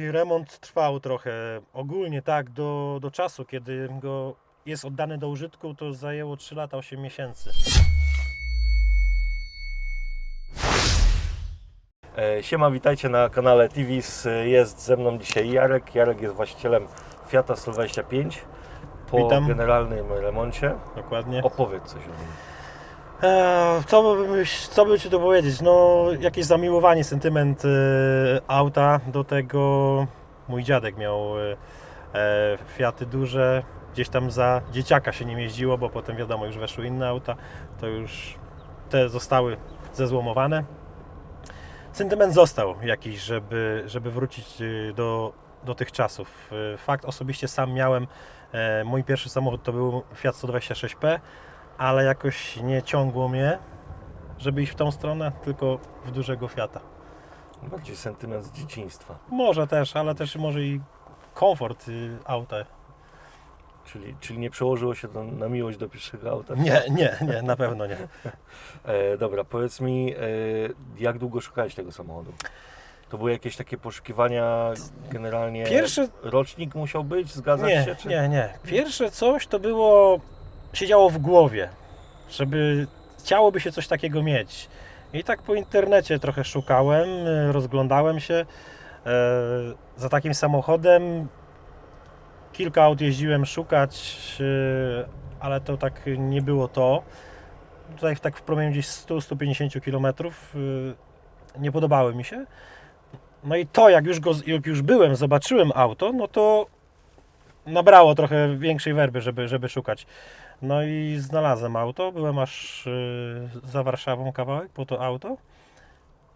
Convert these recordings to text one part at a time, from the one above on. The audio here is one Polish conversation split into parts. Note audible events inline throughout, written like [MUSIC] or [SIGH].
I Remont trwał trochę ogólnie tak do, do czasu, kiedy go jest oddany do użytku, to zajęło 3 lata 8 miesięcy. E, Siema, witajcie na kanale TVS. Jest ze mną dzisiaj Jarek. Jarek jest właścicielem Fiata 125 po Witam. generalnym remoncie. Dokładnie. Opowiedz coś o nim. Eee, co, by, co by Ci tu powiedzieć? No, jakieś zamiłowanie, sentyment e, auta. Do tego mój dziadek miał e, e, Fiaty duże. Gdzieś tam za dzieciaka się nim jeździło, bo potem wiadomo, już weszły inne auta. To już te zostały zezłomowane. Sentyment został jakiś, żeby, żeby wrócić e, do, do tych czasów. E, Fakt, osobiście sam miałem, e, mój pierwszy samochód to był Fiat 126P, ale jakoś nie ciągło mnie, żeby iść w tą stronę, tylko w dużego Fiata. Bardziej sentyment z dzieciństwa. Może też, ale też może i komfort y, auta. Czyli, czyli nie przełożyło się to na miłość do pierwszego auta. Nie, nie, nie, na pewno nie. [LAUGHS] E, dobra, powiedz mi, e, jak długo szukałeś tego samochodu? To były jakieś takie poszukiwania generalnie. Pierwsze- Rocznik musiał być, zgadzać Nie, się? Nie, nie. Pierwsze coś to było, siedziało w głowie, żeby chciałoby się coś takiego mieć. I tak po internecie trochę szukałem, y, rozglądałem się e, za takim samochodem. Kilka aut jeździłem szukać, y, ale to tak nie było to. Tutaj tak w promieniu gdzieś 100-150 km nie podobały mi się. No i to, jak już, go, jak już byłem, zobaczyłem auto, no to nabrało trochę większej werby, żeby, żeby szukać. No i znalazłem auto, byłem aż y, za Warszawą kawałek po to auto.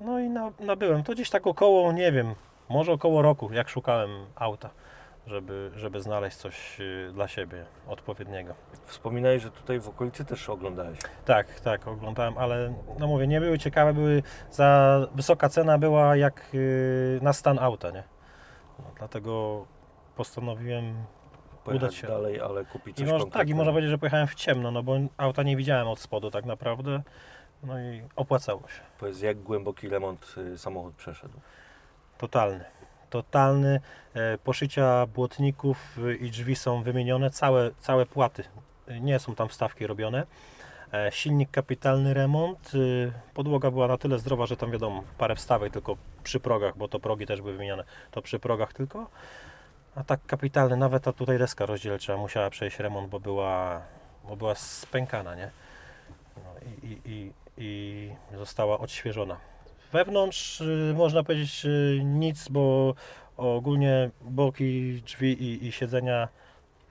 No i na, nabyłem to gdzieś tak około, nie wiem, może około roku, jak szukałem auta, żeby, żeby znaleźć coś y, dla siebie odpowiedniego. Wspominałeś, że tutaj w okolicy też oglądałeś. Tak, tak, oglądałem, ale no mówię, nie były ciekawe, były za wysoka cena była jak y, na stan auta, nie? No, dlatego postanowiłem Pojechać Udać się. dalej, ale kupić I coś może, tak, i można powiedzieć, że pojechałem w ciemno, no bo auta nie widziałem od spodu tak naprawdę. No i opłacało się. Powiedz, jak głęboki remont y, samochód przeszedł? Totalny. Totalny. E, poszycia błotników y, i drzwi są wymienione, całe, całe płaty. Y, Nie są tam wstawki robione. E, silnik kapitalny remont. Y, podłoga była na tyle zdrowa, że tam wiadomo, parę wstawek tylko przy progach, bo to progi też były wymienione. To przy progach tylko. A tak kapitalny, nawet ta tutaj deska rozdzielcza musiała przejść remont, bo była, bo była spękana, nie? No i, i, i, i została odświeżona. Wewnątrz y, można powiedzieć y, nic, bo ogólnie boki, drzwi i, i siedzenia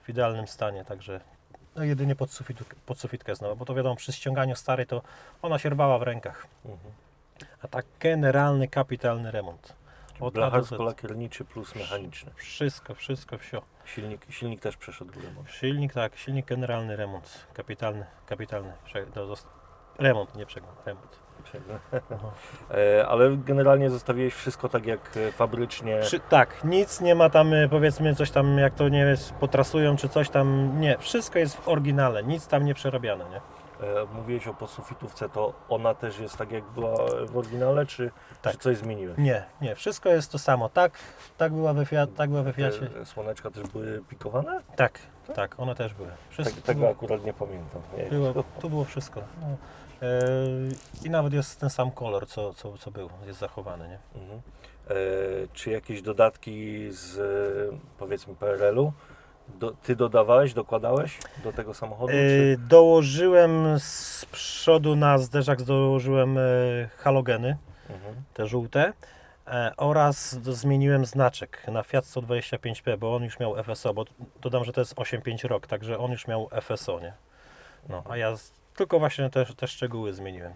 w idealnym stanie, także no jedynie pod, sufitu, pod sufitkę znowu, bo to wiadomo przy ściąganiu starej to ona się rwała w rękach. Mhm. A tak generalny, kapitalny remont. Od A do Z. Blacharsko-lakierniczy plus mechaniczny. Wszystko, wszystko, wsio. Silnik, silnik też przeszedł remont. Silnik, tak, silnik generalny remont. Kapitalny, kapitalny. Zost- remont, nie przegląd, remont. No. [LAUGHS] E, ale generalnie zostawiłeś wszystko tak jak e, fabrycznie. Przy, tak, nic nie ma tam y, powiedzmy coś tam jak to nie jest, potrasują czy coś tam, nie, wszystko jest w oryginale, nic tam nie przerabiane, nie? E, mówiłeś o podsufitówce, to ona też jest tak jak była w oryginale, czy, Tak. czy coś zmieniłeś? Nie, nie, wszystko jest to samo, tak, tak była we, Fiat, tak była we Fiacie, Te słoneczka też były pikowane? tak, tak, one też były. Tak, Wszystko tego było, akurat nie pamiętam. Nie. było, tu było wszystko. No. Yy, I nawet jest ten sam kolor, co, co, co był, jest zachowany, nie? Mhm. E, czy jakieś dodatki z e, powiedzmy PRL-u do, ty dodawałeś, dokładałeś do tego samochodu? Yy, dołożyłem z przodu na zderzak, dołożyłem yy, halogeny. Mhm. te żółte e, oraz zmieniłem znaczek na Fiat 125P, bo on już miał FSO, bo dodam, że to jest 8.5 rok, także on już miał FSO, nie? No, a ja tylko właśnie te, te szczegóły zmieniłem.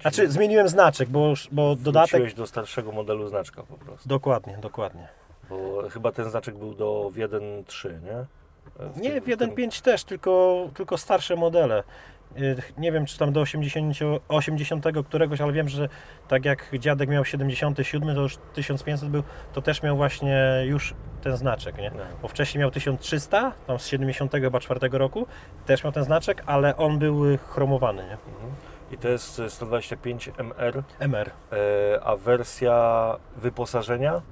Znaczy, zmieniłem znaczek, bo, bo dodatek... Do starszego modelu znaczka po prostu. Dokładnie, dokładnie. Bo chyba ten znaczek był do w 1.3, nie? E, Nie, w 1.5 też, tylko, tylko starsze modele. Y, Nie wiem, czy tam do 80, 80 któregoś, ale wiem, że tak jak dziadek miał 77, to już 1500 był, to też miał właśnie już ten znaczek, nie? No. Bo wcześniej miał 1300, tam z 74 roku, też miał ten znaczek, ale on był y, chromowany, nie? Mhm. I to jest e, 125 MR, MR. e, a wersja wyposażenia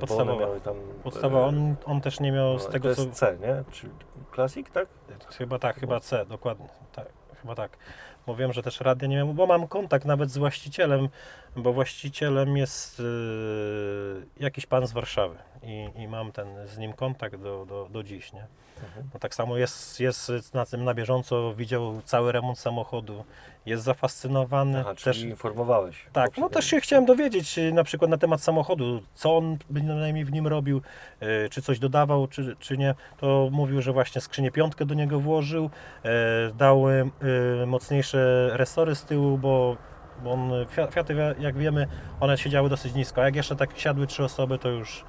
Podstawowa. miały tam... Podstawa, on, on też nie miał no, z to tego jest co... C, nie? Czy Classic, tak? Chyba tak, chyba C, dokładnie. Tak, chyba tak. Bo wiem, że też radia nie miał, bo mam kontakt nawet z właścicielem, bo właścicielem jest yy, jakiś pan z Warszawy i, i mam ten z nim kontakt do, do, do dziś, nie? Mhm. No tak samo jest, jest na tym na bieżąco, widział cały remont samochodu, jest zafascynowany. Aha, też, informowałeś. tak, no też się chciałem dowiedzieć y, na przykład na temat samochodu, co on bynajmniej w nim robił, y, czy coś dodawał, czy, czy nie. To mówił, że właśnie skrzynię piątkę do niego włożył, e, dał y, mocniejsze resory z tyłu, bo, bo on, Fia- Fiaty, jak wiemy, one siedziały dosyć nisko, a jak jeszcze tak siadły trzy osoby, to już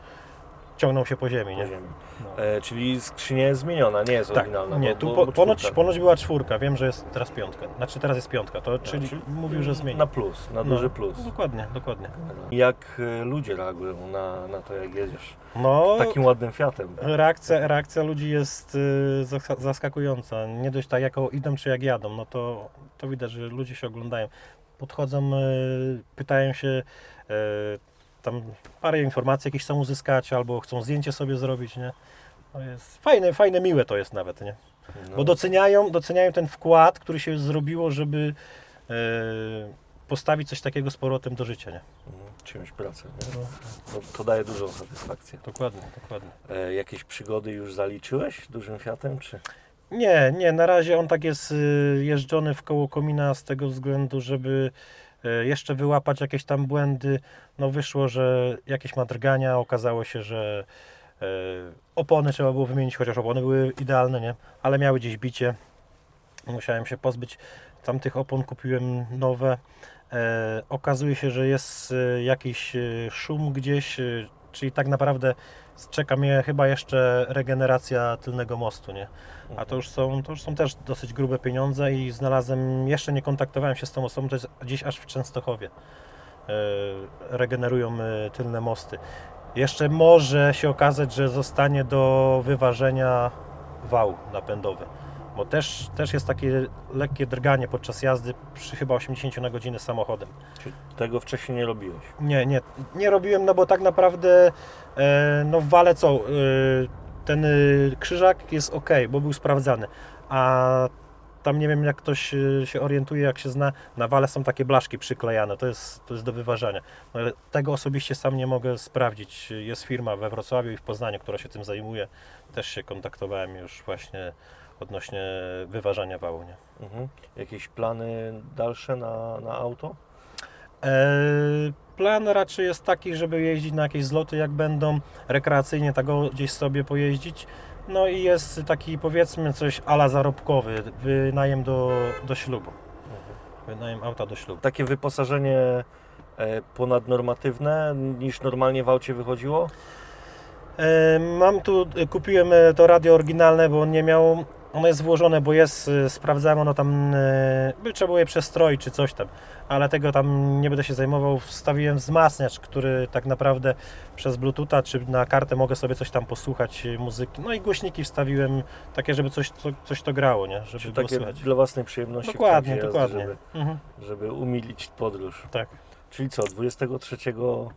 ciągną się po ziemi, Po nie? ziemi. No. E, czyli skrzynia jest zmieniona, nie jest Tak, oryginalna. nie, bo, tu po, bo ponoć, ponoć była czwórka, wiem, że jest teraz piątka, znaczy teraz jest piątka, to czyli, czyli mówił, że zmieni. Na plus, na No, duży plus. Dokładnie, dokładnie. Jak e, ludzie reagują na, na to, jak jedziesz No, takim ładnym Fiatem? reakcja, reakcja ludzi jest zas- zaskakująca. Nie dość tak, jak idą czy jak jadą, no to, to widać, że ludzie się oglądają. Podchodzą, y, pytają się, tam parę informacji jakieś chcą uzyskać, albo chcą zdjęcie sobie zrobić, nie? To jest fajne, fajne, miłe to jest nawet, nie? No, Bo doceniają, doceniają ten wkład, który się zrobiło, żeby e, postawić coś takiego z powrotem do życia, nie? mhm, Czymś pracę, nie? No, to daje dużą satysfakcję. Dokładnie, dokładnie. E, jakieś przygody już zaliczyłeś dużym Fiatem, czy? Nie, nie, na razie on tak jest y, jeżdżony w koło komina z tego względu, żeby jeszcze wyłapać jakieś tam błędy. No wyszło, że jakieś ma drgania, okazało się, że e, opony trzeba było wymienić, chociaż opony były idealne, nie? Ale miały gdzieś bicie. Musiałem się pozbyć tamtych opon, kupiłem nowe. E, okazuje się, że jest e, jakiś e, szum gdzieś, e, czyli tak naprawdę czeka mnie chyba jeszcze regeneracja tylnego mostu, nie? A to już, są, to już są też dosyć grube pieniądze i znalazłem, jeszcze nie kontaktowałem się z tą osobą, to jest gdzieś aż w Częstochowie. E, regenerują e, tylne mosty. Jeszcze może się okazać, że zostanie do wyważenia wał napędowy, bo też, też jest takie lekkie drganie podczas jazdy przy chyba 80 na godzinę samochodem. Czy tego wcześniej nie robiłeś? Nie, nie, nie robiłem, no bo tak naprawdę e, no w wale co, e, ten e, krzyżak jest ok, bo był sprawdzany, a tam nie wiem jak ktoś się orientuje, jak się zna, na wale są takie blaszki przyklejane, to jest, to jest do wyważania. No, ale tego osobiście sam nie mogę sprawdzić. Jest firma we Wrocławiu i w Poznaniu, która się tym zajmuje. Też się kontaktowałem już właśnie odnośnie wyważania wału. Nie? Mhm. Jakieś plany dalsze na, na auto? E, Plan raczej jest taki, żeby jeździć na jakieś zloty, jak będą, rekreacyjnie tak o, gdzieś sobie pojeździć. No i jest taki powiedzmy coś ala zarobkowy, wynajem do, do ślubu. Wynajem auta do ślubu. Takie wyposażenie e, ponadnormatywne niż normalnie w aucie wychodziło? E, Mam tu, kupiłem to radio oryginalne, bo on nie miał, ono jest włożone, bo jest, e, sprawdzałem, ono tam, by trzeba było je przestroić czy coś tam, ale tego tam nie będę się zajmował, wstawiłem wzmacniacz, który tak naprawdę przez bluetootha czy na kartę mogę sobie coś tam posłuchać e, muzyki, no i głośniki wstawiłem takie, żeby coś, co, coś to grało, nie, żeby takie słychać. dla własnej przyjemności Dokładnie, trakcie dokładnie. Jazdy, Mhm, żeby, żeby umilić podróż. tak. Czyli co, 23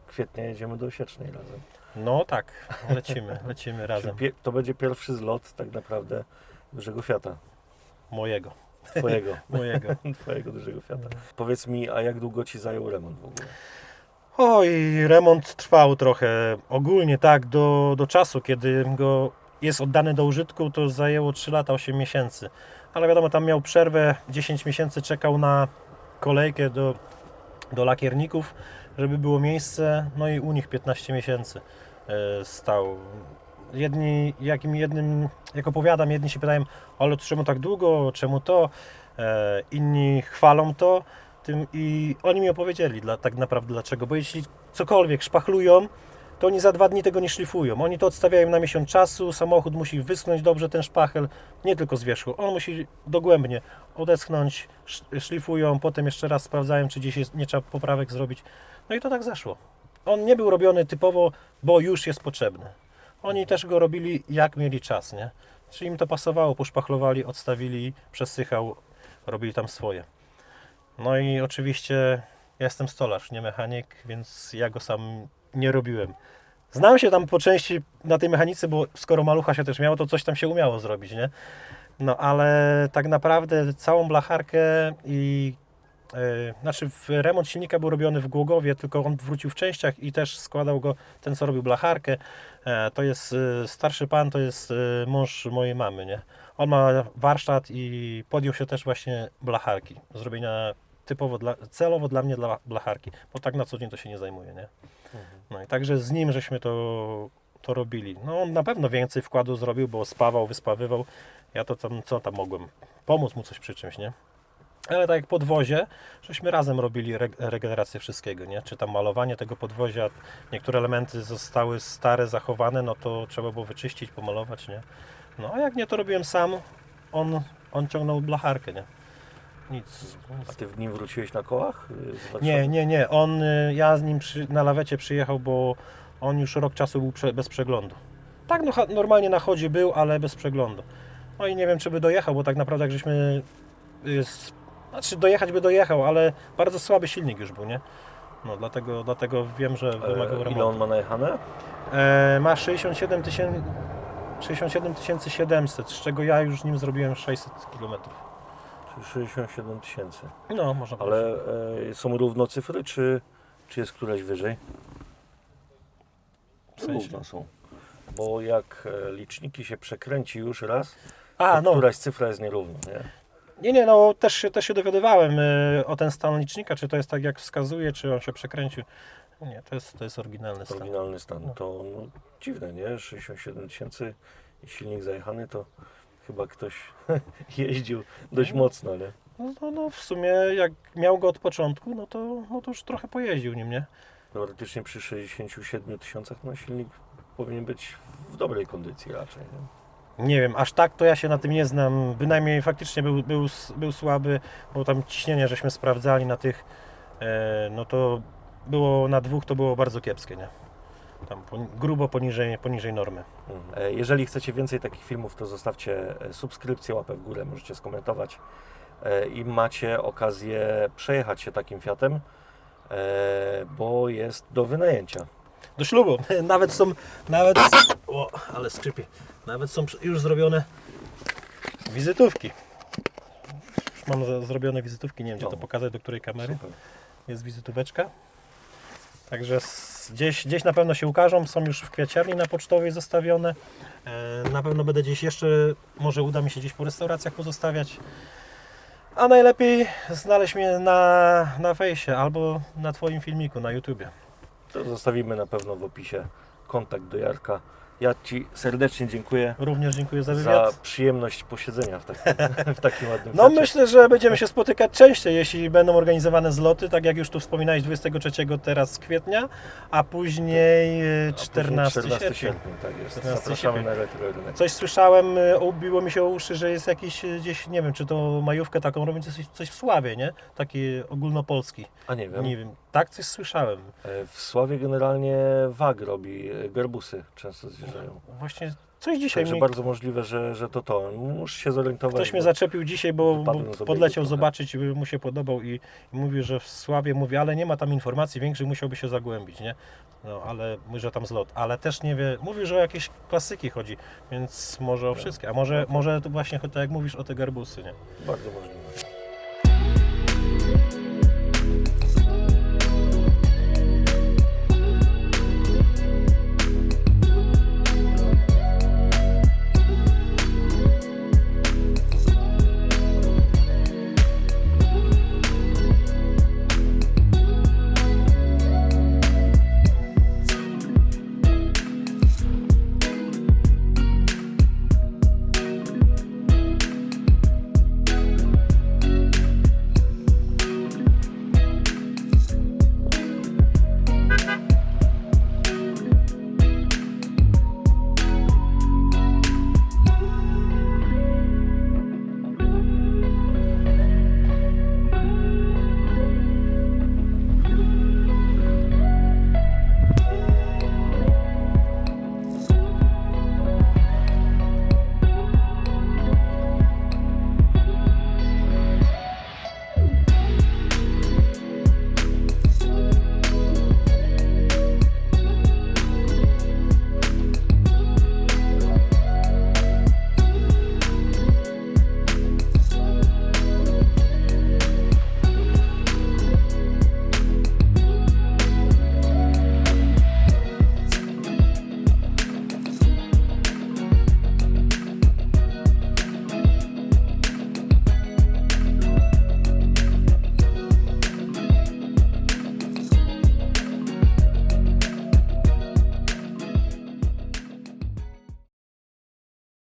kwietnia jedziemy do Osiecznej razem. No tak, lecimy, [LAUGHS] lecimy razem, to będzie pierwszy zlot tak naprawdę dużego Fiata. mojego, [LAUGHS] Twojego. mojego. [LAUGHS] Twojego dużego Fiata. Powiedz mi, a jak długo Ci zajął remont w ogóle? Oj, remont trwał trochę. Ogólnie tak, do, do czasu, kiedy go jest oddany do użytku, to zajęło 3 lata, 8 miesięcy. Ale wiadomo, tam miał przerwę, 10 miesięcy czekał na kolejkę do, do lakierników, żeby było miejsce. No i u nich 15 miesięcy e, stał. Jedni, jakim jednym, jak opowiadam, jedni się pytają, ale czemu tak długo, czemu to? E, inni chwalą to tym i oni mi opowiedzieli dla, tak naprawdę dlaczego, bo jeśli cokolwiek szpachlują, to oni za dwa dni tego nie szlifują. Oni to odstawiają na miesiąc czasu, samochód musi wyschnąć dobrze ten szpachel, nie tylko z wierzchu, on musi dogłębnie odeschnąć, sz- szlifują, potem jeszcze raz sprawdzają, czy gdzieś jest, nie trzeba poprawek zrobić. No i to tak zeszło. On nie był robiony typowo, bo już jest potrzebny. Oni też go robili jak mieli czas, nie? Czyli im to pasowało, poszpachlowali, odstawili, przesychał, robili tam swoje. No i oczywiście ja jestem stolarz, nie mechanik, więc ja go sam nie robiłem. Znałem się tam po części na tej mechanice, bo skoro malucha się też miało, to coś tam się umiało zrobić, nie? No ale tak naprawdę całą blacharkę i znaczy w remont silnika był robiony w Głogowie, tylko on wrócił w częściach i też składał go ten, co robił blacharkę. E, to jest e, starszy pan, to jest e, mąż mojej mamy, nie? On ma warsztat i podjął się też właśnie blacharki, zrobienia typowo dla, celowo dla mnie dla blacharki, bo tak na co dzień to się nie zajmuje, nie? No i także z nim żeśmy to, to robili. No on na pewno więcej wkładu zrobił, bo spawał, wyspawywał. Ja to tam, co tam mogłem? Pomóc mu coś przy czymś, nie? Ale tak jak podwozie, żeśmy razem robili re- regenerację wszystkiego, nie? Czy tam malowanie tego podwozia, niektóre elementy zostały stare, zachowane, no to trzeba było wyczyścić, pomalować, nie? No a jak nie, to robiłem sam. On, on ciągnął blacharkę, nie? Nic. A ty w nim wróciłeś na kołach? y? Nie, nie, nie. On, y, ja z nim przy, na lawecie przyjechał, bo on już rok czasu był prze, bez przeglądu. Tak, no, normalnie na chodzie był, ale bez przeglądu. No i nie wiem, czy by dojechał, bo tak naprawdę jak żeśmy... y, Znaczy dojechać by dojechał, ale bardzo słaby silnik już był, nie? No dlatego, dlatego wiem, że wymagał E, ile remontu. on ma najechane? E, ma 67 tysięcy... 67 700, z czego ja już nim zrobiłem 600 km. Czyli 67 tysięcy. No, można. Ale e, są równo cyfry, czy, czy jest któraś wyżej? W sensie? Równo są. Bo jak e, liczniki się przekręci już raz, A, to no, któraś cyfra jest nierówna, nie? Nie, nie, no też, się- też się dowiadywałem y, o ten stan licznika, czy to jest tak jak wskazuje, czy on się przekręcił. Nie, to jest, to jest oryginalny stan. Oryginalny stan. No. To no, dziwne, nie? 67 tysięcy i silnik zajechany, to chyba ktoś [LAUGHS] jeździł dość mocno, nie? No, no, no w sumie jak miał go od początku, no to, no to już trochę pojeździł nim, nie? Teoretycznie przy 67 tysiącach no silnik powinien być w dobrej kondycji raczej. Nie? Nie wiem, aż tak to ja się na tym nie znam. Bynajmniej faktycznie był, był, był słaby, bo tam ciśnienie żeśmy sprawdzali na tych, e, no to było na dwóch to było bardzo kiepskie, nie? Tam po, grubo poniżej, poniżej normy. Mhm. E, Jeżeli chcecie więcej takich filmów, to zostawcie e, subskrypcję, łapę w górę, możecie skomentować e, i macie okazję przejechać się takim Fiatem, e, bo jest do wynajęcia. Do ślubu. [LAUGHS] Nawet są, nawet, o, ale skrzypie, nawet są już zrobione wizytówki. Już mam zrobione wizytówki, nie wiem gdzie No. to pokazać, do której kamery. Super. Jest wizytóweczka. Także gdzieś, gdzieś na pewno się ukażą, są już w kwiaciarni na pocztowej zostawione. E, Na pewno będę gdzieś jeszcze, może uda mi się gdzieś po restauracjach pozostawiać. A najlepiej znaleźć mnie na, na fejsie albo na Twoim filmiku na YouTubie. To zostawimy na pewno w opisie kontakt do Jarka. Ja Ci serdecznie dziękuję Również dziękuję za za wywiad. przyjemność posiedzenia w takim, w takim ładnym No myślę, że będziemy się spotykać częściej, jeśli będą organizowane zloty, tak jak już tu wspominałeś 23 teraz kwietnia, a później e, A później 14, 14 sierpnia. tak jest. 14 Zapraszamy sierpnia. na. Coś słyszałem, e, ubiło mi się o uszy, że jest jakiś e, gdzieś, nie wiem, czy to majówkę taką robią, coś, coś w Sławie, nie? Taki ogólnopolski. A nie wiem, Nie wiem, tak coś słyszałem. e, w Sławie generalnie WAG robi, e, gerbusy często zjeżdżają. Właśnie coś dzisiaj Także mi, bardzo możliwe, że, że to to. Muszę się zorientować. ktoś mnie zaczepił dzisiaj, bo, bo podleciał trochę. zobaczyć, by mu się podobał i, i mówi, że w Sławie mówi, ale nie ma tam informacji większych, musiałby się zagłębić, nie? No, ale że tam zlot, ale też nie wie, mówi, że o jakieś klasyki chodzi, więc może o wszystkie, a może, może to właśnie tak jak mówisz o te garbusy, nie? Bardzo możliwe.